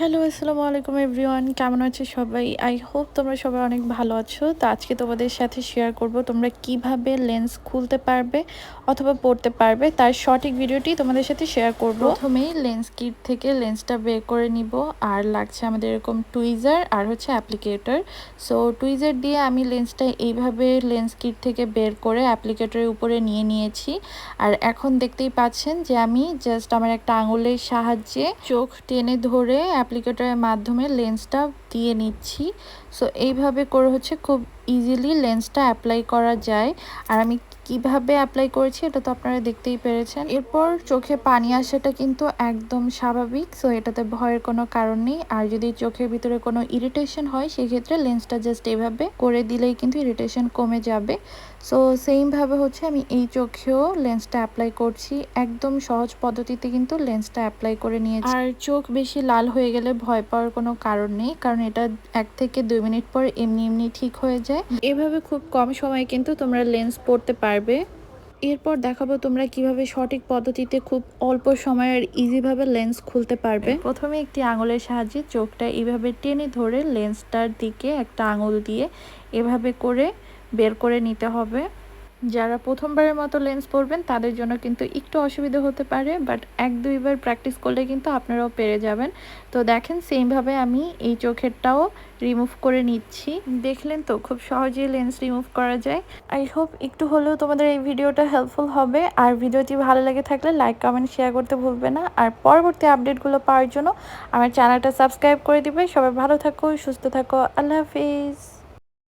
Hello, আসসালামু আলাইকুম everyone. কেমন আছে সবাই? আই হোপ তোমরা সবাই অনেক ভালো আছো। তো আজকে তোমাদের সাথে শেয়ার করব তোমরা কীভাবে লেন্স খুলতে পারবে অথবা পড়তে পারবে। তার সঠিক ভিডিওটি তোমাদের সাথে শেয়ার করব। প্রথমেই লেন্স কিট থেকে লেন্সটা বের করে নিব। আর লাগছে আমাদের এরকম টুইজার আর হচ্ছে অ্যাপ্লিকেটর সো টুইজার দিয়ে আমি লেন্সটা এইভাবে লেন্স কিট থেকে বের করে অ্যাপ্লিকেটরের উপরে নিয়ে নিয়েছি। আর এখন দেখতেই পাচ্ছেন যে আমি জাস্ট আমার একটা আঙুলের সাহায্যে চোখ টেনে ধরে অ্যাপ্লিকেটরের মাধ্যমে লেন্সটা দিয়ে নিচ্ছি। সো এইভাবে করে হচ্ছে খুব ইজিলি লেন্সটা অ্যাপ্লাই করা যায়। আর আমি কীভাবে অ্যাপ্লাই করেছি এটা তো আপনারা দেখতেই পেরেছেন। এরপর চোখে পানি আসাটা কিন্তু একদম স্বাভাবিক সো এটাতে ভয়ের কোনো কারণ নেই। আর যদি চোখের ভিতরে কোনো ইরিটেশন হয়, সেক্ষেত্রে লেন্সটা জাস্ট এভাবে করে দিলেই কিন্তু ইরিটেশন কমে যাবে। সো সেমভাবে হচ্ছে আমি এই চোখেও লেন্সটা অ্যাপ্লাই করছি। একদম সহজ পদ্ধতিতে কিন্তু লেন্সটা অ্যাপ্লাই করে নিয়েছি। আর চোখ বেশি লাল হয়ে গেলে ভয় পাওয়ার কোনো কারণ নেই, কারণ এটা এক থেকে দুই মিনিট পর এমনি এমনি ঠিক হয়ে যায়। এভাবে খুব কম সময়ে কিন্তু তোমরা লেন্স পড়তে পারবে। এরপর দেখাবো তোমরা কীভাবে সঠিক পদ্ধতিতে খুব অল্প সময়ের ইজিভাবে লেন্স খুলতে পারবে। প্রথমে একটি আঙুলের সাহায্যে চোখটা এভাবে টেনে ধরে লেন্সটার দিকে একটা আঙুল দিয়ে এভাবে করে বের করে নিতে হবে। যারা প্রথমবারের মতো লেন্স পরবেন, তাদের জন্য কিন্তু একটু অসুবিধা হতে পারে বাট এক দুইবার প্র্যাকটিস করলে কিন্তু আপনারাও পেরে যাবেন। তো দেখেন সেমভাবে আমি এই চোখেরটাও রিমুভ করে নিচ্ছি। দেখলেন তো, খুব সহজেই লেন্স রিমুভ করা যায়। আই হোপ একটু হলেও তোমাদের এই ভিডিওটা হেল্পফুল হবে। আর ভিডিওটি ভালো লাগে থাকলে লাইক কমেন্ট শেয়ার করতে ভুলবে না। আর পরবর্তী আপডেটগুলো পাওয়ার জন্য আমার চ্যানেলটা সাবস্ক্রাইব করে দিবে। সবাই ভালো থাকো, সুস্থ থাকো। আল্লাহ হাফিজ।